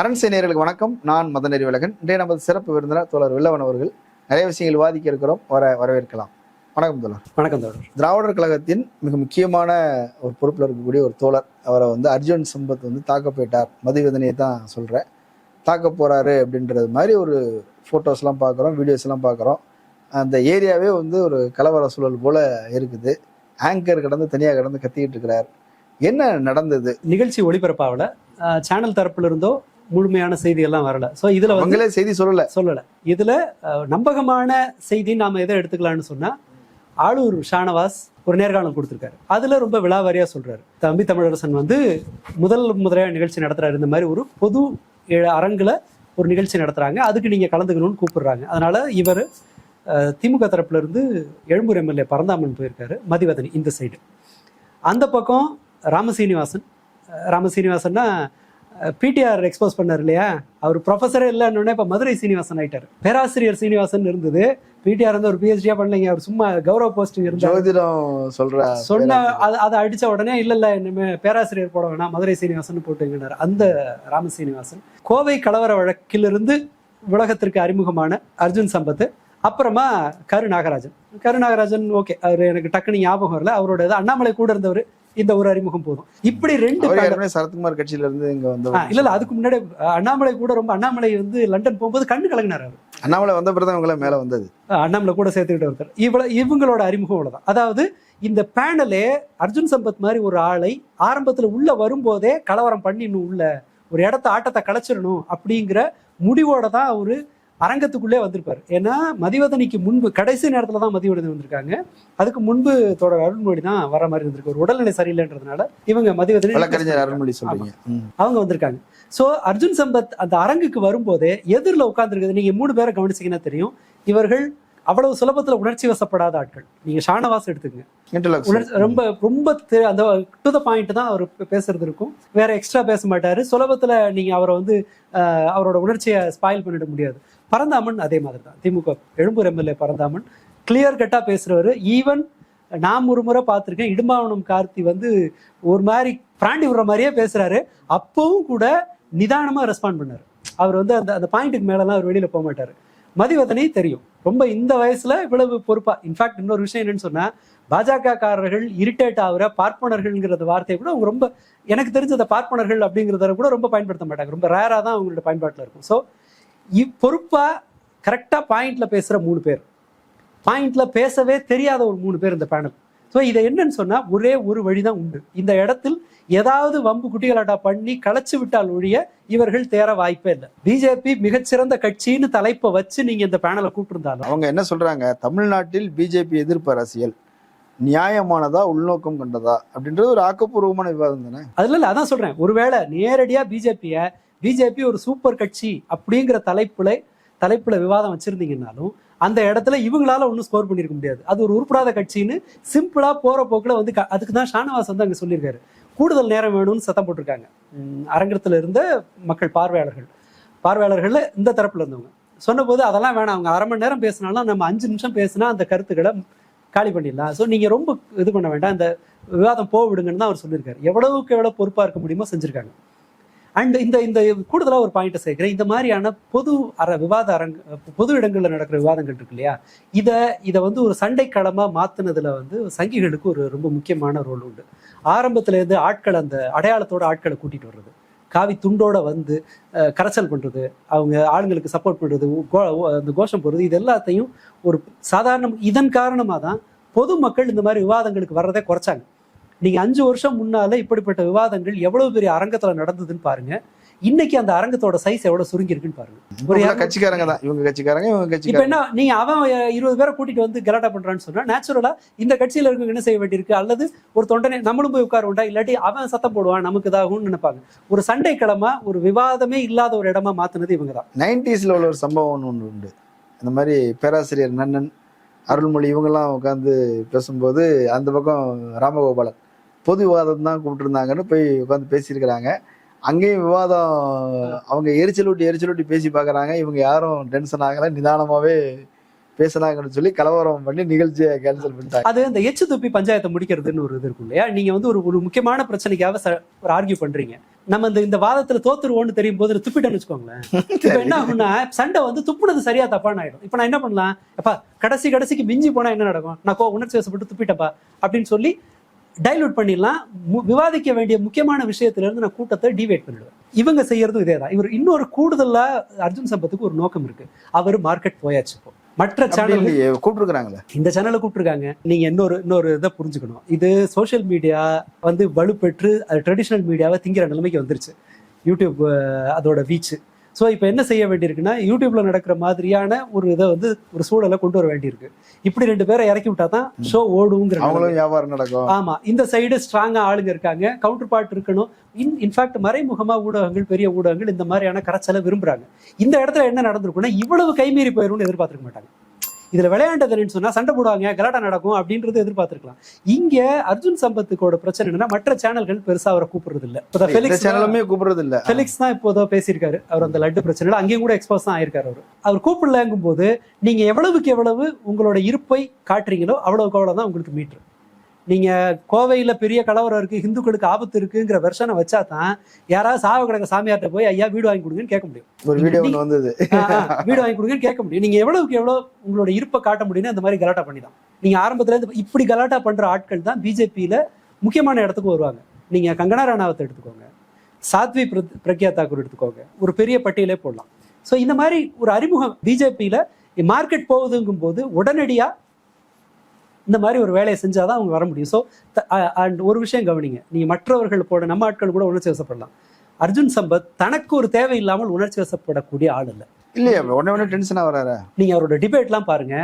அரண்சை நேயர்களுக்கு வணக்கம். நான் மதன் அறிவழகன். இன்றைய நமது சிறப்பு விருந்தினர் தோழர் வில்லவன் அவர்கள் நிறைய விஷயங்கள் விவாதிக்க இருக்கிறோம். வர வரவேற்கலாம். வணக்கம் தோழர். வணக்கம் தோழர். திராவிடர் கழகத்தின் மிக முக்கியமான ஒரு பொறுப்பில் இருக்கக்கூடிய ஒரு தோழர். அவரை வந்து அர்ஜுன் சம்பத் வந்து தாக்க போயிட்டார். மதுவேதனையை தான் சொல்கிறேன் தாக்க போகிறாரு அப்படின்றது மாதிரி ஒரு ஃபோட்டோஸ்லாம் பார்க்குறோம் வீடியோஸ்லாம் பார்க்குறோம். அந்த ஏரியாவே வந்து ஒரு கலவர சூழல் போல இருக்குது. ஆங்கர் கடந்து தனியாக கடந்து கத்திக்கிட்டு இருக்கிறார். என்ன நடந்தது? நிகழ்ச்சி ஒளிபரப்பாவில் சேனல் தரப்புல இருந்தோ முழுமையான செய்தி எல்லாம் வரல. ஸோ இதுல வந்து செய்தி சொல்லல. சொல்லல. இதுல நம்பகமான செய்தி நாம எதை எடுத்துக்கலாம்னு சொன்னா ஆளூர் ஷானவாஸ் ஒரு நேர்காணல் கொடுத்திருக்காரு. அதுல ரொம்ப விலாவாரியா சொல்றாரு. தம்பி தமிழரசன் வந்து முதல் முதலையா நிகழ்ச்சி நடத்துறாரு. இந்த மாதிரி ஒரு பொது அரங்குல ஒரு நிகழ்ச்சி நடத்துறாங்க. அதுக்கு நீங்க கலந்துக்கணும்னு கூப்பிடுறாங்க. அதனால இவர் திமுக தரப்புல இருந்து எழும்பூர் எம்எல்ஏ பரந்தாமன் போயிருக்காரு மதிவதனி இந்த சைடு அந்த பக்கம் ராமசீனிவாசன் ராமசீனிவாசன்னா பிடிஆர் எக்ஸ்போஸ் பண்ணார் இல்லையா அவர் ப்ரொஃபஸரே இல்லைன்னு இப்போ மதுரை சீனிவாசன் ஆயிட்டார். பேராசிரியர் சீனிவாசன் இருந்தது. பிடிஆர் வந்து ஒரு பிஹெச்டியா பண்ணலைங்க. அவர் சும்மா கௌரவ போஸ்டிங் இருந்தார். சொல்ற சொன்ன அது அதை அடிச்ச உடனே இல்ல இல்ல இனிமே பேராசிரியர் போட வேணாம். மதுரை சீனிவாசன் போட்டுங்கன்னாரு. அந்த ராம சீனிவாசன். கோவை கலவர வழக்கிலிருந்து உலகத்திற்கு அறிமுகமான அர்ஜுன் சம்பத் அப்புறமா கரு நாகராஜன். கரு நாகராஜன் ஓகே. அவர் எனக்கு டக்குனு ஞாபகம் வரல. அவரோட அண்ணாமலை கூட இருந்தவர். இந்த ஒரு அறிமுகம் போதும். இப்படி ரெண்டு சரத்குமார் கட்சியில இருந்து இங்க வந்து இல்ல இல்ல அதுக்கு முன்னாடி அண்ணாமலை கூட ரொம்ப அண்ணாமலை வந்து லண்டன் போகும்போது கண்ணு கலங்கினார் அவர். அண்ணாமலை வந்த பிறகு இவங்கள மேல வந்தது. அண்ணாமலை கூட சேர்த்துக்கிட்டு ஒருத்தர் இவ்வளவு இவங்களோட அறிமுகம் அவ்வளவுதான் அதாவது இந்த பேனலே அர்ஜுன் சம்பத் மாதிரி ஒரு ஆளை ஆரம்பத்துல உள்ள வரும்போதே கலவரம் பண்ணிடணும் உள்ள ஒரு இடத்த ஆட்டத்தை கலைச்சிடணும் அப்படிங்கிற முடிவோட தான் அவரு அரங்கத்துக்குள்ளே வந்திருப்பார். ஏன்னா மதிவதனிக்கு முன்பு கடைசி நேரத்துல தான் மதிவதனி வந்திருக்காங்க. அதுக்கு முன்பு தொடர் அருள்மொழி தான் வர மாதிரி இருந்திருக்கு ஒரு உடல்நிலை சரியில்லைன்றதுனால இவங்க மதிவதனி அருண்மொழி சொல்றீங்க. அவங்க வந்திருக்காங்க. சோ அர்ஜுன் சம்பத் அந்த அரங்குக்கு வரும்போதே எதிரில் உட்கார்ந்துருக்குது நீங்க மூணு பேரை கவனிச்சீங்கன்னா தெரியும். இவர்கள் அவ்வளவு சுலபத்துல உணர்ச்சி வசப்படாத ஆட்கள். நீங்க ஷானவாஸ். உணர்ச்சி ரொம்ப ரொம்ப அந்த டு த பாயிண்ட் தான் அவர் பேசுறது இருக்கும். வேற எக்ஸ்ட்ரா பேச மாட்டாரு. சுலபத்துல நீங்க அவரை வந்து அவரோட உணர்ச்சியை ஸ்பாயில் பண்ணிட முடியாது. பரந்தாமன் அதே மாதிரி தான் திமுக எழும்பூர் எம்எல்ஏ பரந்தாமன். கிளியர் கட்டாக பேசுகிறவர் ஈவன் நான் ஒரு முறை பார்த்துருக்கேன். இடும்பாவனம் கார்த்தி வந்து ஒரு மாதிரி பிராண்டி விடுற மாதிரியே பேசுகிறாரு அப்பவும் கூட நிதானமாக ரெஸ்பாண்ட் பண்ணார். அவர் வந்து அந்த அந்த பாயிண்ட்டுக்கு மேலெலாம் அவர் வெளியில் போக மாட்டார். மதிவதனை தெரியும். ரொம்ப இந்த வயசுல இவ்வளவு பொறுப்பா இன்ஃபேக்ட் இன்னொரு விஷயம் என்னன்னு சொன்னா பாஜக காரர்கள் இரிட்டேட் ஆகுற பார்ப்பனர்கள்ங்கிறத வார்த்தையை கூட அவங்க ரொம்ப எனக்கு தெரிஞ்ச அந்த பார்ப்பனர்கள் அப்படிங்கிறத கூட ரொம்ப பயன்படுத்த மாட்டாங்க. ரொம்ப ரேராக தான் அவங்களோட பயன்பாட்டில் இருக்கும். ஸோ பொறுப்பா கரெக்டா பாயிண்ட்ல பேசுற மூணு பேர். பாயிண்ட்ல பேசவே தெரியாத ஒரு மூணு பேர் இந்த பேனல் ஸோ இதை என்னன்னு சொன்னா ஒரே ஒரு வழிதான் உண்டு. இந்த இடத்தில் ஏதாவது வம்பு குட்டிகளாட்டா பண்ணி களைச்சு விட்டால் ஒழிய இவர்கள் தேர வாய்ப்பே இல்லை. பிஜேபி மிகச்சிறந்த கட்சின்னு தலைப்பை வச்சு நீங்க இந்த பேனலை கூப்பிட்டிருந்தாலும். அவங்க என்ன சொல்றாங்க? தமிழ்நாட்டில் பிஜேபி எதிர்ப்பு அரசியல். நியாயமானதா உள்நோக்கம் கொண்டதா? அப்படின்றது ஒரு ஆக்கப்பூர்வமான விவாதம் தானே? அதுல இல்ல அதான் சொல்றேன். ஒருவேளை நேரடியா பிஜேபிய பிஜேபி ஒரு சூப்பர் கட்சி அப்படிங்கிற தலைப்புல தலைப்புல விவாதம் வச்சிருந்தீங்கன்னாலும் அந்த இடத்துல இவங்களால ஒன்றும் ஸ்கோர் பண்ணிருக்க முடியாது. அது ஒரு உருப்படாத கட்சின்னு சிம்பிளா போற போக்குல வந்து க- அதுக்கு தான் ஷானவாஸ் வந்து அங்க சொல்லியிருக்காரு. கூடுதல் நேரம் வேணும்னு சத்தம் போட்டிருக்காங்க. அரங்கத்துல இருந்த மக்கள் பார்வையாளர்கள். பார்வையாளர்கள்ல இந்த தரப்புல இருந்தவங்க. சொன்னபோது அதெல்லாம் வேணாம் அவங்க அரை மணி நேரம் பேசினாலும் நம்ம அஞ்சு நிமிஷம் பேசினா அந்த கருத்துக்களை காலி பண்ணிடலாம். ஸோ நீங்க ரொம்ப இது பண்ண வேண்டாம். அந்த விவாதம் போக விடுங்கன்னு தான் அவர் சொல்லியிருக்காரு. எவ்வளவுக்கு எவ்வளவு பொறுப்பா இருக்க முடியுமோ செஞ்சிருக்காங்க. அண்ட் இந்த இந்த கூடுதலாக ஒரு பாயிண்ட்டை சேர்க்கிறேன். இந்த மாதிரியான பொது அற விவாத அரங்க பொது இடங்களில் நடக்கிற விவாதங்கள் இருக்கு இல்லையா? இதை இதை வந்து ஒரு சண்டை களமாக மாற்றினதில் வந்து சங்கிகளுக்கு ஒரு ரொம்ப முக்கியமான ரோல் உண்டு. ஆரம்பத்துலேருந்து ஆட்கள் அந்த அடையாளத்தோட ஆட்களை கூட்டிகிட்டு வர்றது. காவி துண்டோட வந்து கரைச்சல் பண்ணுறது அவங்க ஆளுங்களுக்கு சப்போர்ட் பண்ணுறது கோ- அந்த கோஷம் போடுறது இது எல்லாத்தையும் ஒரு சாதாரண இதன் காரணமாக தான் பொதுமக்கள் இந்த மாதிரி விவாதங்களுக்கு வர்றதை குறைச்சாங்க. நீங்க அஞ்சு வருஷம் முன்னால இப்படிப்பட்ட விவாதங்கள் எவ்வளவு பெரிய அரங்கத்துல நடந்ததுன்னு பாருங்க. இன்னைக்கு அந்த அரங்கத்தோட சைஸ் எவ்வளவு சுருங்கி இருக்குன்னு பாருங்க. ஒரு கட்சிக்காரங்க தான். இவங்க கட்சிக்காரங்க இவங்க இப்ப கட்சிக்காரங்க. என்ன நீங்க அவன் இருபது பேரை கூட்டிட்டு வந்து கலாட்டா பண்றான்னு சொன்னா நேச்சுரலா இந்த கட்சியில இருக்கவங்க என்ன செய்ய வேண்டியிருக்கு? அல்லது ஒரு தொண்டனை நம்மளும் போய் உட்கார வேண்டாம் இல்லாட்டி அவன் சத்தம் போடுவான் நமக்கு இதாகும்னு நினைப்பாங்க. ஒரு சண்டை கிழமை ஒரு விவாதமே இல்லாத ஒரு இடமா மாத்துனது இவங்க தான். நைன்டிஸ்ல உள்ள ஒரு சம்பவம் ஒன்று உண்டு. இந்த மாதிரி பேராசிரியர் நன்னன் அருள்மொழி இவங்கெல்லாம் உட்காந்து பேசும்போது அந்த பக்கம் ராமகோபாலன். பொது விவாதம் தான் கூப்பிட்டுருந்தாங்கன்னு போய் உட்காந்து பேசியிருக்கிறாங்க. அங்கேயும் விவாதம் அவங்க எரிச்சல் ஊட்டி எரிச்சல் ஊட்டி பேசி பார்க்குறாங்க. இவங்க யாரும் டென்ஷன் ஆகலை நிதானமாகவே பேசினாங்கன்னு சொல்லி கலவரம் பண்ணி நிகழ்ச்சியை கேன்சல் பண்ணிட்டாங்க. அது அந்த எச்சு துப்பி பஞ்சாயத்தை முடிக்கிறதுன்னு ஒரு இது இருக்கும் இல்லையா? நீங்க வந்து ஒரு ஒரு முக்கியமான பிரச்சனைக்காக ஒரு ஆர்கியூ பண்றீங்க. நம்ம இந்த இந்த வாதத்துல தோத்துருவோம்னு தெரியும் போது துப்பிட்டேன்னு வச்சுக்கோங்களேன். இப்ப என்ன ஆகும்னா சண்டை வந்து துப்புனது சரியா தப்பான்னு ஆயிடும். இப்ப நான் என்ன பண்ணலாம்? அப்பா கடைசி கடைசிக்கு மிஞ்சி போனா என்ன நடக்கும்? நான் கோ உணர்ச்சி வசப்பட்டு துப்பிட்டப்பா அப்படின்னு சொல்லி டைலூட் பண்ணிடலாம். விவாதிக்க வேண்டிய முக்கியமான விஷயத்துல இருந்து நான் கூட்டத்தை டிவேட் பண்ணிடுவேன். இவங்க செய்யறதும் இதே தான் இவர் இன்னொரு கூடுதலா அர்ஜுன் சம்பத்துக்கு ஒரு நோக்கம் இருக்கு. அவர் மார்க்கெட் போயாச்சு இப்போ. மற்ற சேனல் கூப்பிட்டுருக்காங்களே இந்த சேனலை கூப்பிட்டுருக்காங்க. நீங்க இன்னொரு இன்னொரு இதை புரிஞ்சுக்கணும். இது சோஷியல் மீடியா வந்து வலுப்பெற்று அது ட்ரெடிஷ்னல் மீடியாவை திங்கிற நிலைமைக்கு வந்துருச்சு. யூடியூப் அதோட வீச்சு ஸோ இப்போ என்ன செய்ய வேண்டியிருக்குன்னா யூடியூப்ல நடக்கிற மாதிரியான ஒரு இதை வந்து ஒரு சூழலை கொண்டு வர வேண்டியிருக்கு. இப்படி ரெண்டு பேரை இறக்கி விட்டா தான் ஷோ ஓடுங்கிற வியாபாரம் நடக்கும். ஆமா. இந்த சைடு ஸ்ட்ராங்கா ஆளுங்க இருக்காங்க. கவுண்டர் பார்ட் இருக்கணும் இன் இன்ஃபேக்ட் மறைமுகமா ஊடகங்கள் பெரிய ஊடகங்கள் இந்த மாதிரியான கரைச்சலை விரும்புறாங்க. இந்த இடத்துல என்ன நடந்திருக்குன்னா இவ்வளவு கைமீறி போயிரும்னு எதிர்பார்த்திருக்க மாட்டாங்க. இதுல விளையாண்டது என்னன்னு சொன்னா சண்டை போடுவாங்க கலாட்டா நடக்கும் அப்படின்றது எதிர்பார்த்திருக்கலாம். இங்க அர்ஜுன் சம்பத்துக்கோட பிரச்சனை என்னன்னா மற்ற சேனல்கள் பெருசா அவரை கூப்பிடுறது இல்ல இப்ப ஃபெலிக்ஸ் சேனலுமே கூப்பிடுறது இல்ல ஃபெலிக்ஸ் தான் இப்போதோ பேசியிருக்காரு. அவர் அந்த லட்டு பிரச்சனையில அங்கேயும் கூட எக்ஸ்போஸ் தான் ஆயிருக்காரு அவர். அவர் கூப்பிடலங்கும் போது நீங்க எவ்வளவுக்கு எவ்வளவு உங்களோட இருப்பை காட்டுறீங்களோ அவ்வளவுக்கு அவ்வளவுதான் உங்களுக்கு மீட்ரு நீங்க கோவையில பெரிய கலவரம் இருக்கு இந்துக்களுக்கு ஆபத்து இருக்குங்கிற வெர்ஷனை வச்சா தான் யாராவது சாவ கிடக்க சாமியார்ட்ட போய் ஐயா வீடு வாங்கி கொடுங்கன்னு கேட்க முடியும். ஒரு வீடியோ வந்தது. வீடு வாங்கி கொடுங்கன்னு கேட்க முடியும். நீங்க எவ்வளவுக்கு எவ்வளவு உங்களோட இருப்பை காட்ட முடியும்னு அந்த மாதிரி கலாட்டா பண்ணி தான் நீங்க ஆரம்பத்துல இருந்து இப்படி கலாட்டா பண்ற ஆட்கள் தான் பிஜேபியில முக்கியமான இடத்துக்கு வருவாங்க. நீங்க கங்கனா ராணாவத்தை எடுத்துக்கோங்க. சாத்வி பிர- பிரக்யா தாக்கூர் எடுத்துக்கோங்க. ஒரு பெரிய பட்டியலே போடலாம். ஸோ இந்த மாதிரி ஒரு அறிமுகம் பிஜேபியில மார்க்கெட் போகுதுங்கும் போது உடனடியா இந்த மாதிரி ஒரு வேலையை செஞ்சாதான் அவங்க வர முடியும். ஸோ அண்ட் ஒரு விஷயம் கவனிங்க. நீங்க மற்றவர்கள் போட நம்ம ஆட்கள் கூட உணர்ச்சி வசப்படலாம். அர்ஜுன் சம்பத் தனக்கு ஒரு தேவை இல்லாமல் உணர்ச்சி வசப்படக்கூடிய ஆள் இல்லை இல்லையே உடனே உடனே டென்ஷனா வராரு. நீங்க அவரோட டிபேட்லாம் பாருங்க.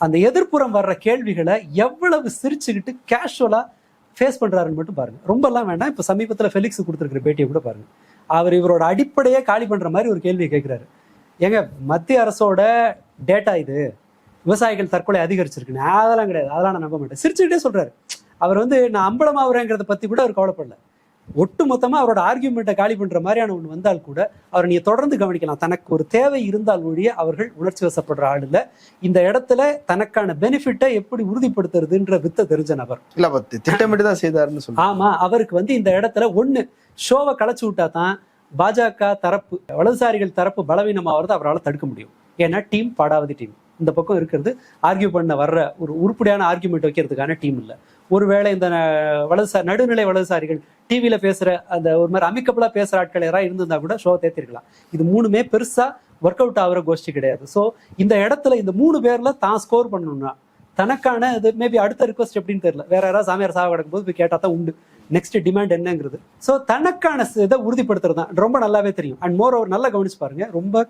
அந்த எதிர்ப்புறம் வர்ற கேள்விகளை எவ்வளவு சிரிச்சுக்கிட்டு கேஷுவலா ஃபேஸ் பண்றாருன்னு மட்டும் பாருங்க. ரொம்ப எல்லாம் வேண்டாம். இப்ப சமீபத்துல ஃபெலிக்ஸ் கொடுத்துருக்கிற பேட்டியை கூட பாருங்க. அவர் இவரோட அடிப்படையே காலி பண்ற மாதிரி ஒரு கேள்வியை கேட்கிறாரு ஏங்க மத்திய அரசோட டேட்டா இது. விவசாயிகள் தற்கொலை அதிகரிச்சிருக்கு. நான் அதெல்லாம் கிடையாது. அதெல்லாம் நான் நம்ப மாட்டேன். சிரிச்சுக்கிட்டே சொல்றாரு. அவர் வந்து நான் அம்பலமாகறேங்கிறத பத்தி கூட அவர் கவலைப்படல. ஒட்டு மொத்தமா அவரோட ஆர்கியூமெண்ட்டை காலி பண்ற மாதிரியான ஒன்று வந்தால் கூட அவர் நீங்க தொடர்ந்து கவனிக்கலாம். தனக்கு ஒரு தேவை இருந்தால் ஒழிய அவர்கள் உணர்ச்சி வசப்படுற ஆள் இல்ல. இந்த இடத்துல தனக்கான பெனிஃபிட்டை எப்படி உறுதிப்படுத்துறதுன்ற வித்த தெரிஞ்ச நபர். இல்ல திட்டமிட்டு தான் செய்தாருன்னு சொல்றேன் ஆமா அவருக்கு வந்து இந்த இடத்துல ஒண்ணு ஷோவை களைச்சு விட்டா தான் பாஜக தரப்பு வலதுசாரிகள் தரப்பு பலவீனமாகிறது அவரால் தடுக்க முடியும். ஏன்னா டீம் பாடாவதி டீம். இந்த பக்கம் இருக்கிறது. ஆர்கியூ பண்ண வர்ற ஒரு உருப்படியான ஆர்கியூமெண்ட் வைக்கிறதுக்கான டீம் இல்லை. ஒருவேளை இந்த வலதுசாரி நடுநிலை வலதுசாரிகள் டிவியில் பேசுகிற அந்த ஒரு மாதிரி அமிக்கபிளா பேசுகிற ஆட்கள் யாராவது இருந்திருந்தா கூட ஷோ தேத்திருக்கலாம். இது மூணுமே பெருசாக ஒர்க் அவுட் ஆகிற கோஷ்டி கிடையாது. ஸோ இந்த இடத்துல இந்த மூணு பேரில் தான் ஸ்கோர் பண்ணணும்னா தனக்கான இது மேபி அடுத்த ரிக்வஸ்ட் எப்படின்னு தெரியல. வேற யாராவது சாமியார் சாவ கிடக்கும் போது போய் கேட்டால் தான் உண்டு. நெக்ஸ்ட் டிமாண்ட் என்னங்கிறது. ஸோ தனக்கான இதை உறுதிப்படுத்துறது தான் ரொம்ப நல்லாவே தெரியும். அண்ட் மோர் ஓவர் நல்லா கவனிச்சு பாருங்க. ரொம்ப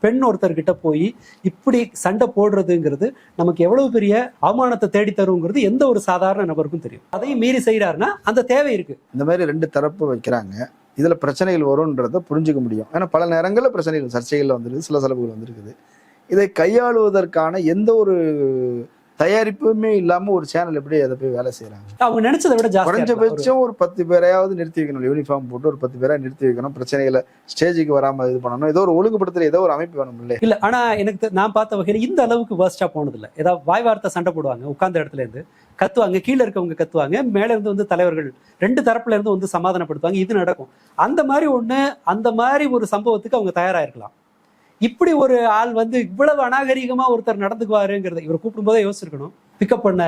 பெண் ஒருத்தர்கிட்ட போய் இப்படி சண்டை போடுறதுங்கிறது நமக்கு எவ்வளவு பெரிய அவமானத்தை தேடி தருங்கிறது எந்த ஒரு சாதாரண நபருக்கும் தெரியும். அதையும் மீறி செய்யறாருன்னா அந்த தேவை இருக்கு. இந்த மாதிரி ரெண்டு தரப்பு வைக்கிறாங்க. இதுல பிரச்சனைகள் வரும்ன்றத புரிஞ்சுக்க முடியும். ஏன்னா பல நேரங்களில் பிரச்சனைகள் சர்ச்சைகள் வந்துருக்கு சில செலவுகள் வந்திருக்குது. இதை கையாளுவதற்கான எந்த ஒரு தயாரிப்புமே இல்லாம ஒரு சேனல் எப்படி அதை போய் வேலை செய்யறாங்க அவங்க நினைச்சதை விட குறைஞ்சபட்சம் ஒரு பத்து பேரையாவது நிறுத்தி வைக்கணும். யூனிஃபார்ம் போட்டு ஒரு பத்து பேரை நிறுத்தி வைக்கணும். பிரச்சனைகளை ஸ்டேஜுக்கு வராம இது பண்ணணும். ஏதோ ஒரு ஒழுங்குபடுத்துற ஏதோ ஒரு அமைப்பு வேணும் இல்லையா? இல்ல ஆனா எனக்கு நான் பார்த்த வகையில் இந்த அளவுக்கு வேர்ஸ்டா போனது இல்ல ஏதாவது வாய் வார்த்தை சண்டை போடுவாங்க. உட்கார்ந்த இடத்துல இருந்து கத்துவாங்க கீழே இருக்கவங்க கத்துவாங்க மேல இருந்து வந்து தலைவர்கள் ரெண்டு தரப்புல இருந்து வந்து சமாதானப்படுத்துவாங்க. இது நடக்கும். அந்த மாதிரி ஒண்ணு அந்த மாதிரி ஒரு சம்பவத்துக்கு அவங்க தயாரா இருக்கலாம். இப்படி ஒரு ஆள் வந்து இவ்வளவு அநாகரிகமா ஒருத்தர் நடந்துக்குவாருங்கிறத இவர் கூப்பிடும்போதே யோசிச்சிருக்கணும். பிக்கப் பண்ண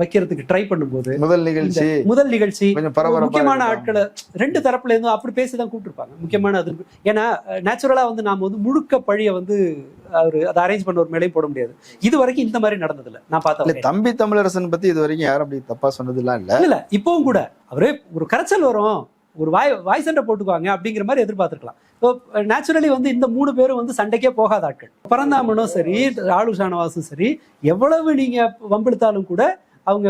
வைக்கிறதுக்கு ட்ரை பண்ணும்போது முதல் நிகழ்ச்சி. முதல் நிகழ்ச்சி முக்கியமான. ஆட்களை ரெண்டு தரப்புல இருந்தும் அப்படி பேசி தான் கூப்பிட்டுருப்பாங்க. முக்கியமான அது ஏன்னா நேச்சுரலா வந்து நாம வந்து முழுக்க பழிய வந்து அவரு அதை அரேஞ்ச் பண்ண ஒரு மேலையும் போட முடியாது. இது வரைக்கும் இந்த மாதிரி நடந்ததில்ல. நான் பார்த்தேன் தம்பி தமிழரசன் பத்தி இது வரைக்கும் யாரும் அப்படி தப்பா சொன்னதுலாம் இல்ல இல்ல இப்பவும் கூட அவரே ஒரு கரைச்சல் வரும். ஒரு வாய் வாய் சண்டை போட்டுக்குவாங்க அப்படிங்கிற மாதிரி எதிர்பார்த்திருக்கலாம். இப்போ நேச்சுரலி வந்து இந்த மூணு பேரும் வந்து சண்டைக்கே போகாத ஆட்கள். பரந்தாமனும் சரி ஆளு ஷானவாசும் சரி எவ்வளவு நீங்க வம்பிழுத்தாலும் கூட அவங்க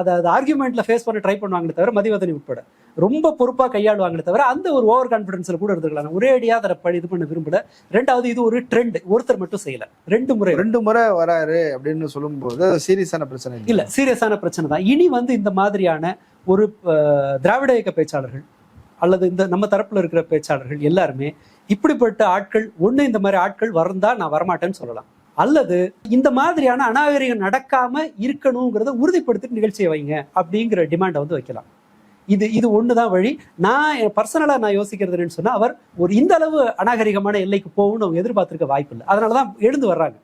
அதை அதை ஃபேஸ் பண்ண ட்ரை பண்ணுவாங்களே தவிர மதிவதனி உட்பட. ரொம்ப பொறுப்பா கையாளுவாங்களே தவிர அந்த ஒரு ஓவர் கான்பிடன்ஸ்ல கூட இருந்துக்கலாம் ஒரே அடியா அதை இது பண்ண விரும்பல. ரெண்டாவது இது ஒரு ட்ரெண்ட் ஒருத்தர் மட்டும் செய்யல. ரெண்டு முறை. ரெண்டு முறை வராரு அப்படின்னு சொல்லும்போது சீரியஸான பிரச்சனை இல்ல. சீரியஸான பிரச்சனை தான். இனி வந்து இந்த மாதிரியான ஒரு திராவிட இயக்க பேச்சாளர்கள் அல்லது இந்த நம்ம தரப்புல இருக்கிற பேச்சாளர்கள் எல்லாருமே இப்படிப்பட்ட ஆட்கள் ஒண்ணு இந்த மாதிரி ஆட்கள் வரந்தா நான் வரமாட்டேன்னு சொல்லலாம். அல்லது இந்த மாதிரியான அநாகரிகம் நடக்காம இருக்கணுங்கிறத உறுதிப்படுத்திட்டு நிகழ்ச்சியை வைங்க அப்படிங்கிற டிமாண்டை வந்து வைக்கலாம். இது இது ஒண்ணுதான் வழி. நான் பர்சனலா நான் யோசிக்கிறது என்னன்னு சொன்னா அவர் ஒரு இந்த அளவு அநாகரிகமான எல்லைக்கு போகணும்னு அவங்க எதிர்பார்த்திருக்க வாய்ப்பு இல்லை. அதனாலதான் எழுந்து வர்றாங்க.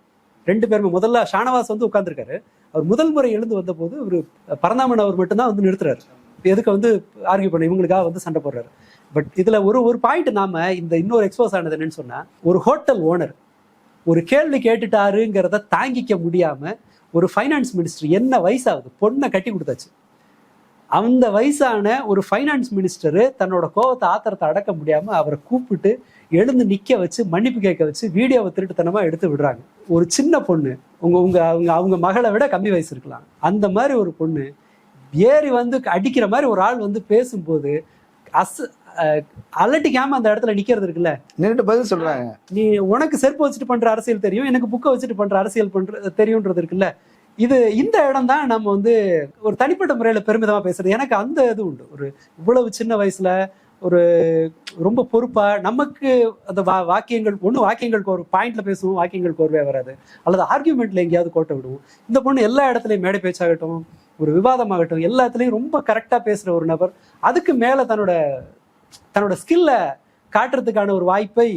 ரெண்டு பேருமே முதல்ல ஷானவாஸ் வந்து உட்கார்ந்துருக்காரு. அவர் முதல் முறை எழுந்து வந்தபோது ஒரு பரந்தாமன் அவர் மட்டும்தான் வந்து நிறுத்துறாரு. எதுக்கு வந்து ஆர்கியூ பண்ண இவங்களுக்காக வந்து சண்டை போடுறாரு. பட் இதில் ஒரு ஒரு பாயிண்ட் நாம இந்த இன்னொரு எக்ஸ்போஸ் ஆனது என்னன்னு சொன்னால் ஒரு ஹோட்டல் ஓனர் ஒரு கேள்வி கேட்டுட்டாருங்கிறத தாங்கிக்க முடியாமல் ஒரு ஃபைனான்ஸ் மினிஸ்டர் என்ன வயசாகுது? பொண்ணை கட்டி கொடுத்தாச்சு. அந்த வயசான ஒரு ஃபைனான்ஸ் மினிஸ்டர் தன்னோட கோவத்தை ஆத்திரத்தை அடக்க முடியாமல் அவரை கூப்பிட்டு எழுந்து நிற்க வச்சு மன்னிப்பு கேட்க வச்சு வீடியோவை திருட்டுத்தனமாக எடுத்து விடுறாங்க. ஒரு சின்ன பொண்ணு உங்கள் உங்கள் அவங்க அவங்க மகளை விட கம்மி வயசு இருக்கலாம். அந்த மாதிரி ஒரு பொண்ணு ஏறி வந்து அடிக்கிற மாதிரி ஒரு ஆள் வந்து பேசும்போது அச அஹ், அலட்டிக்காம அந்த இடத்துல நிக்கிறது இருக்குல்ல? நின்னுட்டு பதில் சொல்றாங்க. நீ உனக்கு செருப்பு வச்சுட்டு பண்ற அரசியல் தெரியும் எனக்கு புக்கை வச்சுட்டு பண்ற அரசியல் பண்ற தெரியும்ன்றது இருக்குல்ல? இது இந்த இடம் தான் நம்ம வந்து ஒரு தனிப்பட்ட முறையில பெருமிதமா பேசுறது. எனக்கு அந்த இது உண்டு. ஒரு இவ்வளவு சின்ன வயசுல ஒரு ரொம்ப பொறுப்பா நமக்கு அந்த வா வாக்கியங்கள் ஒண்ணு வாக்கியங்களுக்கு ஒரு பாயிண்ட்ல பேசுவோம் வாக்கியங்கள் கோர்வே வராது. அல்லது ஆர்கியூமெண்ட்ல எங்கேயாவது கோட்டை விடுவோம். இந்த பொண்ணு எல்லா இடத்துலயும் மேடை பேச்சாகட்டும் ஒரு விவாதமாகட்டும் எல்லாத்துலயும் ரொம்ப கரெக்டா பேசுற ஒரு நபர் அதுக்கு மேல தன்னோட தன்னோட ஸ்கில்ல காட்டுறதுக்கான ஒரு வாய்ப்பை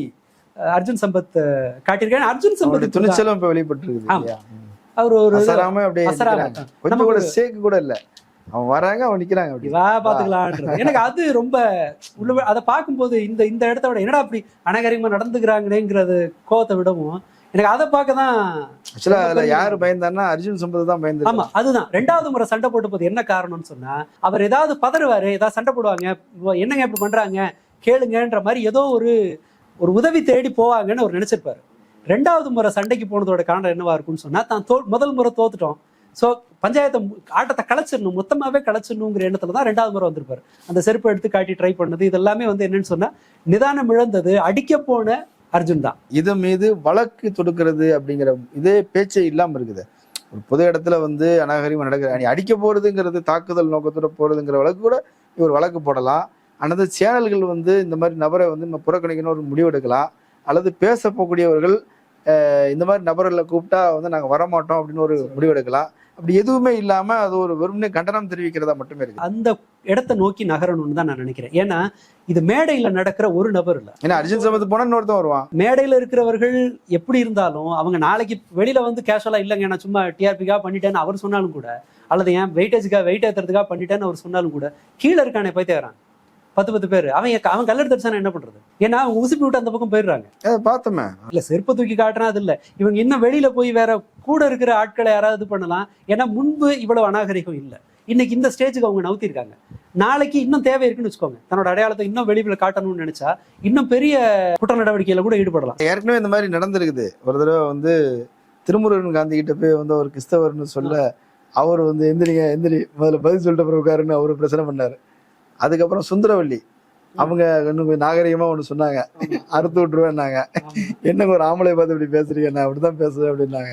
அர்ஜுன் சம்பத் காட்டியிருக்காரு. அர்ஜுன் சம்பத் துணிச்சலும் இப்ப வெளிப்பட்டு? அவர் ஒரு அசராம அப்படியே. கொஞ்சம் கூட சேக்கு கூட இல்ல. அவன் வராங்க அவன் நிக்கிறாங்க அப்படி. வா பாத்துக்கலான்றது. எனக்கு அது ரொம்ப உள்ள அதை பார்க்கும்போது இந்த இந்த இடத்த விட என்னடா அப்படி அநாகரிகமா நடந்துக்கிறாங்களேங்கிறது கோவத்தை விடவும் எனக்கு அதை பார்க்க தான் ஆக்சுவலா அதுல யாரு பயந்தான்னா அர்ஜுன் சம்பத் தான் பயந்து ஆமா அதுதான். ரெண்டாவது முறை சண்டை போட்டு போது என்ன காரணம்னு சொன்னா அவர் ஏதாவது பதறுவாரு ஏதாவது சண்டை போடுவாங்க என்னங்க இப்படி பண்றாங்க? கேளுங்கன்ற மாதிரி ஏதோ ஒரு ஒரு உதவி தேடி போவாங்கன்னு அவர் நினைச்சிருப்பாரு. ரெண்டாவது முறை சண்டைக்கு போனதோட காரணம் என்னவா இருக்கும்னு சொன்னா தான் தோ முதல் முறை தோத்துட்டோம். சோ பஞ்சாயத்தை ஆட்டத்தை கலைச்சிடணும் மொத்தமாவே கலைச்சிடணுங்கிற எண்ணத்துல தான் ரெண்டாவது முறை வந்திருப்பாரு. அந்த செருப்பை எடுத்து காட்டி ட்ரை பண்ணது இது எல்லாமே வந்து என்னன்னு சொன்னா நிதானம் இழந்தது அடிக்க போன அர்ஜுன் தான். இது மீது வழக்கு தொடுக்கிறது அப்படிங்கிற இதே பேச்சே இல்லாம இருக்குது. ஒரு பொது இடத்துல வந்து அநாகரிகம் நடக்கிற நீ அடிக்க போறதுங்கிறது தாக்குதல் நோக்கத்தோட போறதுங்கிற வழக்கு கூட இவர் வழக்கு போடலாம். அல்லது சேனல்கள் வந்து இந்த மாதிரி நபரை வந்து நம்ம புறக்கணிக்கணும் ஒரு முடிவு எடுக்கலாம். அல்லது பேச போகக்கூடியவர்கள் இந்த மாதிரி நபர்களை கூப்பிட்டா வந்து நாங்கள் வரமாட்டோம் அப்படின்னு ஒரு முடிவு எடுக்கலாம். அப்படி எதுவுமே இல்லாம அது ஒரு வெறுமனே கண்டனம் தெரிவிக்கிறதா மட்டுமே இருக்கு. அந்த இடத்தை நோக்கி நகரணும்னு தான் நான் நினைக்கிறேன். ஏன்னா இது மேடையில நடக்கிற ஒரு நபர் இல்ல. ஏன்னா அர்ஜுன் சம்பத் போனா இன்னொருத்தன் வருவான். மேடையில இருக்கிறவர்கள் எப்படி இருந்தாலும் அவங்க நாளைக்கு வெளியில வந்து கேஷுவலா இல்லைங்க நான் சும்மா டிஆர்பிக்காக பண்ணிட்டேன்னு அவர் சொன்னாலும் கூட அல்லது ஏன் வெயிட்டேஜுக்காக வெயிட் ஏத்துறதுக்காக பண்ணிட்டேன்னு அவர் சொன்னாலும் கூட கீழே இருக்கானே பைத்தியாரான் பத்து பத்து பேர். அவன் அவன் கல்லெடுத்து அடிச்சானா என்ன பண்றது? ஏன்னா அவங்க உசுப்பி விட்டு அந்த பக்கம் போயிடுறாங்க. அதை பார்த்தோமே இல்ல செருப்பு தூக்கி காட்டுனா அது இல்ல. இவங்க இன்னும் வெளியில போய் வேற கூட இருக்கிற ஆட்களை யாராவது இது பண்ணலாம். ஏன்னா முன்பு இவ்வளவு அநாகரிகம் இல்ல. இன்னைக்கு இந்த ஸ்டேஜுக்கு அவங்க நவுத்திருக்காங்க. நாளைக்கு இன்னும் தேவை இருக்குன்னு வச்சுக்கோங்க. தன்னோட அடையாளத்தை இன்னும் வெளியில காட்டணும்னு நினைச்சா இன்னும் பெரிய குற்ற நடவடிக்கையில கூட ஈடுபடலாம். ஏற்கனவே இந்த மாதிரி நடந்திருக்குது. ஒரு தடவை வந்து திருமுருகன் காந்தி கிட்ட போய் வந்து அவர் கிறிஸ்தவர்னு சொல்ல அவர் வந்து எந்திரிங்க எந்திரி முதல்ல பதில் சொல்லிட்டு அப்புறம் உட்காருன்னு அவரு பிரச்சனை பண்ணாரு. அதுக்கப்புறம் சுந்தரவல்லி அவங்க இன்னும் நாகரிகமா ஒண்ணு சொன்னாங்க. அறுத்து விட்டுருவேன்னாங்க. என்னங்க ஒரு ஆம்பளை பார்த்து இப்படி பேசுறீங்க? நான் அப்படிதான் பேசுவேன் அப்படின்னாங்க.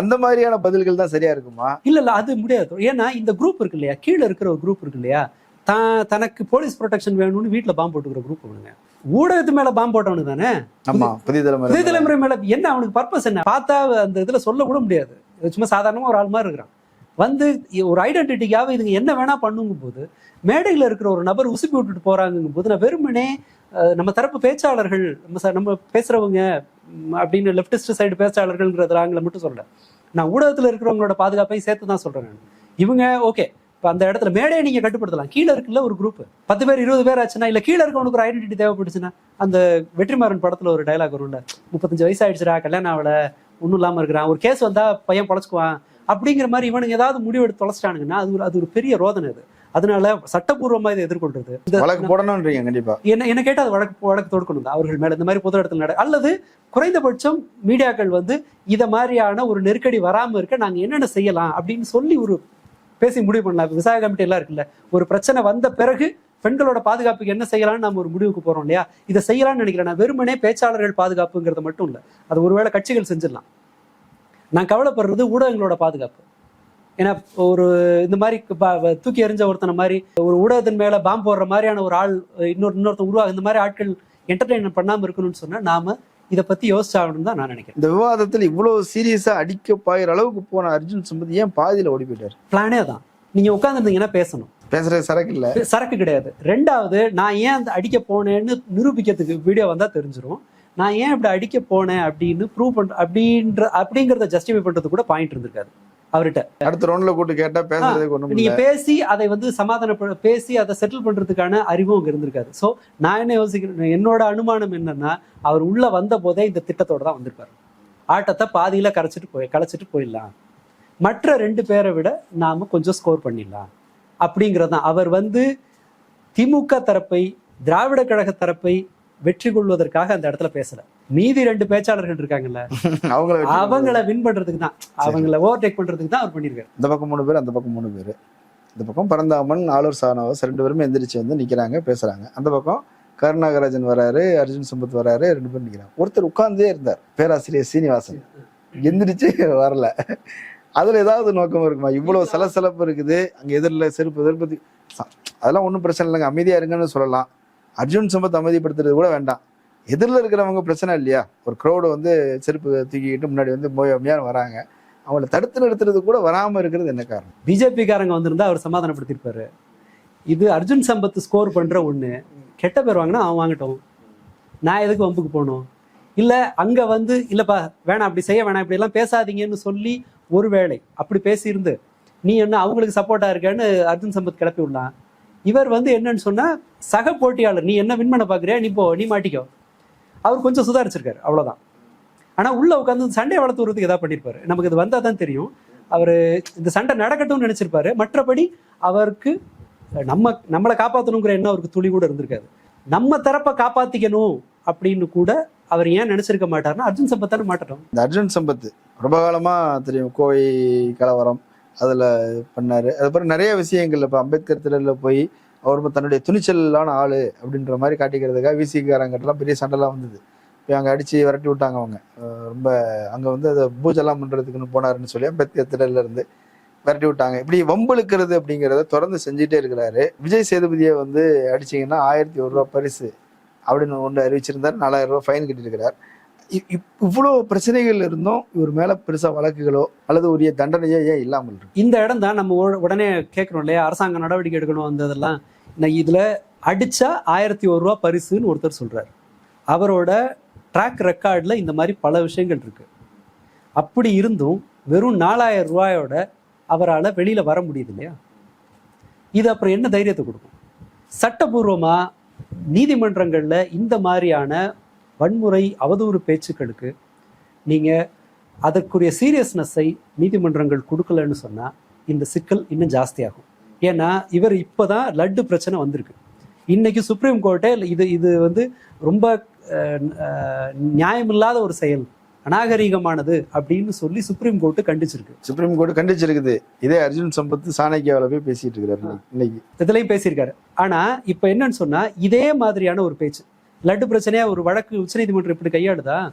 அந்த மாதிரியான பதில்கள் தான் சரியா இருக்குமா? இல்ல இல்ல அது முடியாது ஏன்னா இந்த குரூப் இருக்கு இல்லையா? கீழே இருக்கிற ஒரு குரூப் இருக்கு இல்லையா? தான் தனக்கு போலீஸ் ப்ரொடெக்ஷன் வேணும்னு வீட்டுல பாம்பு போட்டுக்கிற குரூப் அவனுங்க ஊடகத்து மேல பாம்பு போட்டவனு தானே? ஆமா புதிய புதிய தலைமுறை தலைமுறை மேல என்ன அவனுக்கு பர்பஸ் என்ன? பார்த்தா அந்த இதுல சொல்ல கூட முடியாது. சும்மா சாதாரணமா ஒரு ஆள் மாதிரி இருக்கிறான். வந்து ஒரு ஐடென்டிட்டிக்காக இதுங்க என்ன வேணா பண்ணுங்கும் போது மேடையில் இருக்கிற ஒரு நபர் உசுப்பி விட்டுட்டு போறாங்கும் போது நான் வெறுமனே நம்ம தரப்பு பேச்சாளர்கள் நம்ம நம்ம பேசுறவங்க அப்படின்னு லெப்டிஸ்ட் சைடு பேச்சாளர்கள்ங்கிறது ஆங்கில மட்டும் சொல்ல நான் ஊடகத்தில் இருக்கிறவங்களோட பாதுகாப்பையும் சேர்த்து தான் சொல்றேன் நான். இவங்க ஓகே இப்போ அந்த இடத்துல மேடையை நீங்கள் கட்டுப்படுத்தலாம். கீழே இருக்குல்ல ஒரு குரூப் பத்து பேர் இருபது பேர் ஆச்சுன்னா இல்லை கீழே இருக்கவனுக்கு ஒரு ஐடென்டிட்டி தேவைப்பட்டுச்சுன்னா அந்த வெற்றிமாறன் படத்தில் ஒரு டைலாக் வரும்ல. முப்பத்தஞ்சு வயசு ஆயிடுச்சுடா கல்யாணம் ஆகலை ஒன்றும் இல்லாமல் இருக்கிறான். ஒரு கேஸ் வந்தால் பையன் பொழைச்சுக்குவான். அப்படிங்கிற மாதிரி இவனுங்க ஏதாவது முடிவு எடுத்து தொலைச்சிட்டானுங்கன்னா அது ஒரு அது ஒரு பெரிய ரோதனை அது. அதனால சட்டப்பூர்வமா இதை எதிர்கொள்றது. வழக்கு போடணும்ன்றீங்க கண்டிப்பா. என்ன என்ன கேட்டா அது வழக்கு வழக்கு தொடுக்கணும். அவர்கள் மேல இந்த மாதிரி பொது இடத்துல நட அல்லது குறைந்தபட்சம் மீடியாக்கள் வந்து இத மாதிரியான ஒரு நெருக்கடி வராம இருக்க நாங்க என்னென்ன செய்யலாம் அப்படின்னு சொல்லி ஒரு பேசி முடிவு பண்ணலாம். விவசாய கமிட்டி எல்லாம் இருக்குல்ல. ஒரு பிரச்சனை வந்த பிறகு பெண்களோட பாதுகாப்புக்கு என்ன செய்யலாம்னு நம்ம ஒரு முடிவுக்கு போறோம் இல்லையா? இதை செய்யலாம்னு நினைக்கிறேன். நான் வெறுமனே பேச்சாளர்கள் பாதுகாப்புங்கிறது மட்டும் இல்ல. அது ஒருவேளை கட்சிகள் செஞ்சிடலாம். நான் கவலைப்படுறது ஊடகங்களோட பாதுகாப்பு. ஏன்னா ஒரு இந்த மாதிரி தூக்கி எறிஞ்ச ஒருத்தனை மாதிரி ஒரு ஊடகத்தின் மேல பாம்பு போடுற மாதிரியான ஒரு ஆள் இன்னொரு இன்னொருத்தன் உருவாக இந்த மாதிரி ஆட்கள் என்டர்டெயின் பண்ணாம இருக்கணும்னு சொன்னா நாம இதை பத்தி யோசிச்சாகணும் தான் நான் நினைக்கிறேன். இந்த விவாதத்தில் இவ்வளவு சீரியஸா அடிக்க பாயிற அளவுக்கு போன அர்ஜுன் சம்பத் ஏன் பாதியில ஓடி போயிட்டாரு? பிளானே தான். நீங்க உட்காந்துருந்தீங்கன்னா பேசணும். பேசுறது சரக்கு இல்ல. சரக்கு கிடையாது. ரெண்டாவது நான் ஏன் அந்த அடிக்க போனேன்னு நிரூபிக்கிறதுக்கு வீடியோ வந்தா தெரிஞ்சிரும். நான் ஏன் இப்படி அடிக்க போனேன் அப்படின்னு ப்ரூவ் பண்ற அப்படின்ற அப்படிங்கறத ஜஸ்டிஃபை பண்றது கூட பாயிண்ட் இருந்திருக்காது. அவர்கிட்ட. அடுத்த ரவுண்ட்ல கூட்டு கேட்டா பேசுறதுக்கு நீங்க பேசி அதை வந்து சமாதான பேசி அதை செட்டில் பண்றதுக்கான அறிவும் அங்க இருந்திருக்காது. சோ நான் என்ன யோசிக்கிறேன் என்னோட அனுமானம் என்னன்னா அவர் உள்ள வந்த போதே இந்த திட்டத்தோட தான் வந்திருப்பாரு. ஆட்டத்தை பாதியில கரைச்சிட்டு போய் கலைச்சிட்டு போயிடலாம். மற்ற ரெண்டு பேரை விட நாம கொஞ்சம் ஸ்கோர் பண்ணிடலாம். அப்படிங்கிறது தான் அவர் வந்து திமுக தரப்பை திராவிட கழக தரப்பை வெற்றி கொள்வதற்காக அந்த இடத்துல பேசல. மீதி ரெண்டு பேச்சாளர்கள் இருக்காங்கல்ல அவங்கள அவங்கள வின் பண்றதுக்கு தான். அவங்கள ஓவர்டேக் பண்றதுக்கு தான் அவர் பண்ணியிருக்காரு. இந்த பக்கம் மூணு பேர் அந்த பக்கம் மூணு பேர். இந்த பக்கம் பரந்தாமன் ஆலூர் சானவாஸ் ரெண்டு பேருமே எந்திரிச்சு வந்து நிக்கிறாங்க பேசுறாங்க. அந்த பக்கம் கருணாகராஜன் வராரு அர்ஜுன் சம்பத் வராரு ரெண்டு பேரும் நிக்கிறாங்க. ஒருத்தர் உட்கார்ந்தே இருந்தார் பேராசிரியர் சீனிவாசன். எந்திரிச்சு வரல. அதுல ஏதாவது நோக்கம் இருக்குமா? இவ்வளவு சலசலப்பு இருக்குது. அங்க எதிரில் செருப்பு செருப்பு அதெல்லாம் ஒன்றும் பிரச்சனை இல்லைங்க. அமைதியா இருங்கன்னு சொல்லலாம். அர்ஜுன் சம்பத் அமைதிப்படுத்துறது கூட வேண்டாம். எதிரில் இருக்கிறவங்க பிரச்சனை இல்லையா? ஒரு க்ரௌடு வந்து செருப்பு தூக்கிக்கிட்டு முன்னாடி வந்து மோயமையான வராங்க. அவங்கள தடுத்து நிறுத்துறது கூட வராமல் இருக்கிறது என்ன காரணம்? பிஜேபிக்காரங்க வந்திருந்தா அவர் சமாதானப்படுத்திருப்பாரு இது அர்ஜுன் சம்பத் ஸ்கோர் பண்ணுற ஒன்று கெட்ட பேர் வாங்கினா அவன் வாங்கட்டும். நான் எதுக்கு வம்புக்கு போகணும்? இல்லை அங்கே வந்து இல்லைப்பா வேணாம் அப்படி செய்ய வேணாம் இப்படியெல்லாம் பேசாதீங்கன்னு சொல்லி ஒருவேளை அப்படி பேசியிருந்து நீ என்ன அவங்களுக்கு சப்போர்ட்டாக இருக்கேன்னு அர்ஜுன் சம்பத் கிளப்பி விடலாம். இவர் வந்து என்னன்னு சொன்னால் சக போட்டியாளர் நீ என்ன வின் பண்ண பார்க்குறியா நீ போ நீ மாட்டிக்கோ. அவர் கொஞ்சம் சுதாரிச்சிருக்காரு அவ்வளோதான் ஆனால் உள்ளே உட்காந்து சண்டை வளர்த்து விடுறதுக்கு எதாவது பண்ணிருப்பாரு. நமக்கு இது வந்தால் தான் தெரியும். அவர் இந்த சண்டை நடக்கட்டும்னு நினச்சிருப்பாரு. மற்றபடி அவருக்கு நம்ம நம்மளை காப்பாற்றணுங்கிற எண்ணம் அவருக்கு துளி கூட இருந்திருக்காது. நம்ம தரப்பை காப்பாற்றிக்கணும் அப்படின்னு கூட அவர் ஏன் நினச்சிருக்க மாட்டார்னா அர்ஜுன் சம்பத்தான மாட்டட்டும் இந்த அர்ஜுன் சம்பத் ரொம்ப காலமாக தெரியும் கோவை கலவரம் அதில் பண்ணாரு. அதுக்கப்புறம் நிறைய விஷயங்கள் இப்போ அம்பேத்கர் திடலில் போய் அவர் ரொம்ப தன்னுடைய துணிச்சலான ஆளு அப்படின்ற மாதிரி காட்டிக்கிறதுக்காக விசிகாரங்கிட்டலாம் பெரிய சண்டைலாம் வந்தது. போய் அங்கே அடித்து விரட்டி விட்டாங்க அவங்க. ரொம்ப அங்கே வந்து அதை பூஜெல்லாம் பண்ணுறதுக்குன்னு போனாருன்னு சொல்லி அம்பேத்கர் இருந்து விரட்டி விட்டாங்க. இப்படி வம்புழுக்கிறது அப்படிங்கிறத தொடர்ந்து செஞ்சுட்டே இருக்கிறாரு. விஜய் சேதுபதியை வந்து அடிச்சீங்கன்னா ஆயிரத்தி ஒரு ரூபா பரிசு அப்படின்னு ஒன்று அறிவிச்சிருந்தார். நாலாயிரம் ரூபா ஃபைன் கட்டியிருக்கிறார். இவ்வளோ பிரச்சனைகள் இருந்தும் இவர் மேல பெருசா வழக்குகளோ அல்லது உரிய தண்டனையோ ஏன் இல்லாமல் இருக்கு? இந்த இடம் தான் நம்ம உட- உடனே கேட்குறோம் இல்லையா? அரசாங்க நடவடிக்கை எடுக்கணும் அந்த இதெல்லாம் நான் இதுல அடிச்சா ஆயிரத்தி ஒரு ரூபா பரிசுன்னு ஒருத்தர் சொல்றாரு. அவரோட ட்ராக் ரெக்கார்டில் இந்த மாதிரி பல விஷயங்கள் இருக்கு. அப்படி இருந்தும் வெறும் நாலாயிரம் ரூபாயோட அவரால் வெளியில் வர முடியுது இல்லையா? இது அப்புறம் என்ன தைரியத்தை கொடுக்கும்? சட்டபூர்வமாக நீதிமன்றங்களில் இந்த மாதிரியான வன்முறை அவதூறு பேச்சுக்களுக்கு நீங்க அதற்குரிய சீரியஸ்னஸை நீதிமன்றங்கள் கொடுக்கலன்னு சொன்னா இந்த சிக்கல் இன்னும் ஜாஸ்தியாகும். ஏன்னா இவர் இப்பதான் லட்டு பிரச்சனை வந்திருக்கு. இன்னைக்கு சுப்ரீம் கோர்ட்டே இது இது வந்து ரொம்ப நியாயமில்லாத ஒரு செயல். அநாகரீகமானது அப்படின்னு சொல்லி சுப்ரீம் கோர்ட்டு கண்டிச்சிருக்கு. சுப்ரீம் கோர்ட் கண்டிச்சிருக்குது. இதே அர்ஜுன் சம்பத் சாணக்கியாவில் போய் பேசிட்டு இருக்கிறாரு இன்னைக்கு. இன்னைக்கு இதுலயும் பேசியிருக்காரு. ஆனா இப்ப என்னன்னு சொன்னா இதே மாதிரியான ஒரு பேச்சு. லட்டு பிரச்சனையா ஒரு வழக்கு உச்சநீதிமன்றம் இப்படி கையாளுதா?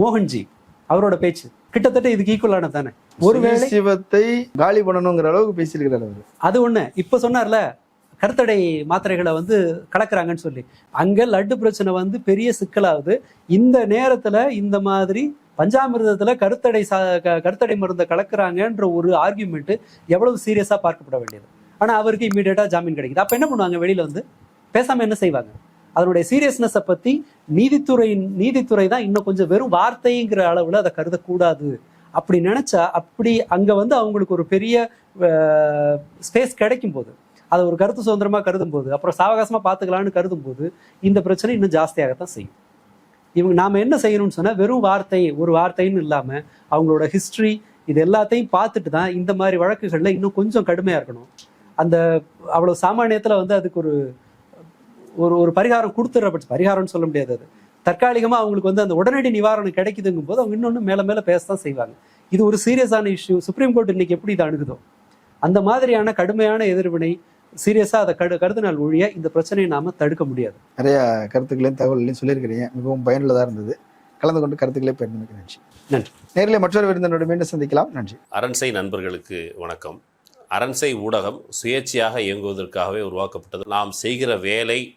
மோகன்ஜி அவரோட பேச்சு. கிட்டத்தட்ட இதுக்கு ஈக்குவலான தானே. ஒருவேளை சிவத்தை காலி பண்ணணுங்கிற அளவுக்கு பேசியிருக்கிறாரு அவரு. அது ஒண்ணு. இப்ப சொன்னார்ல கருத்தடை மாத்திரைகளை வந்து கலக்குறாங்கன்னு சொல்லி. அங்க லட்டு பிரச்சனை வந்து பெரிய சிக்கலாகுது. இந்த நேரத்துல இந்த மாதிரி பஞ்சாமிர்தத்துல கருத்தடை சா கருத்தடை மருந்தை கலக்குறாங்கன்ற ஒரு ஆர்கியூமெண்ட் எவ்வளவு சீரியஸா பார்க்கப்பட வேண்டியது. ஆனா அவருக்கு இமீடியட்டா ஜாமீன் கிடைக்குது. அப்ப என்ன பண்ணுவாங்க வெளியில வந்து? பேசாம என்ன செய்வாங்க? அதனுடைய சீரியஸ்னஸை பற்றி நீதித்துறையின் நீதித்துறை தான் இன்னும் கொஞ்சம் வெறும் வார்த்தைங்கிற அளவில் அதை கருதக்கூடாது. அப்படி நினச்சா அப்படி அங்கே வந்து அவங்களுக்கு ஒரு பெரிய ஸ்பேஸ் கிடைக்கும் போது அதை ஒரு கருத்து சுதந்திரமாக கருதும் போது அப்புறம் சாவகாசமாக பார்த்துக்கலான்னு கருதும் போது இந்த பிரச்சனை இன்னும் ஜாஸ்தியாகத்தான் செய்யும். இவங்க நாம் என்ன செய்யணும்னு சொன்னால் வெறும் வார்த்தை ஒரு வார்த்தைன்னு இல்லாமல் அவங்களோட ஹிஸ்ட்ரி இது எல்லாத்தையும் பார்த்துட்டு தான் இந்த மாதிரி வழக்குகளில் இன்னும் கொஞ்சம் கடுமையாக இருக்கணும். அந்த அவ்வளோ சாமானியத்தில் வந்து அதுக்கு ஒரு ஒரு ஒரு பரிகாரம் கொடுத்துற பட்ச பரிகாரம்னு சொல்ல முடியாது அது. தற்காலிகமா அவங்களுக்கு வந்து அந்த உடனடி நிவாரணம் கிடைக்குதுங்கும் போது அவங்க இன்னொன்னு மேல மேல பேசத்தான் செய்வாங்க. இது ஒரு சீரியஸான இஷ்யூ. சுப்ரீம் கோர்ட் இன்னைக்கு எப்படி இதை அணுகுதோ? அந்த மாதிரியான கடுமையான எதிர்வினை சீரியஸா அதை கடு கருதினால் ஒழிய இந்த பிரச்சனையை நாம தடுக்க முடியாது. நிறைய கருத்துக்களையும் தகவல்களையும் சொல்லியிருக்கிறீங்க. மிகவும் பயனுள்ளதா இருந்தது. கலந்து கொண்டு கருத்துக்களை பயன்படுத்த நன்றி. நன்றி. நேரில் மற்றொரு விருந்தினோடு மீண்டும் சந்திக்கலாம். நன்றி. அரண்சை நண்பர்களுக்கு வணக்கம். அரண்சை ஊடகம் சுயேட்சையாக இயங்குவதற்காகவே உருவாக்கப்பட்டது. நாம் செய்கிற வேலை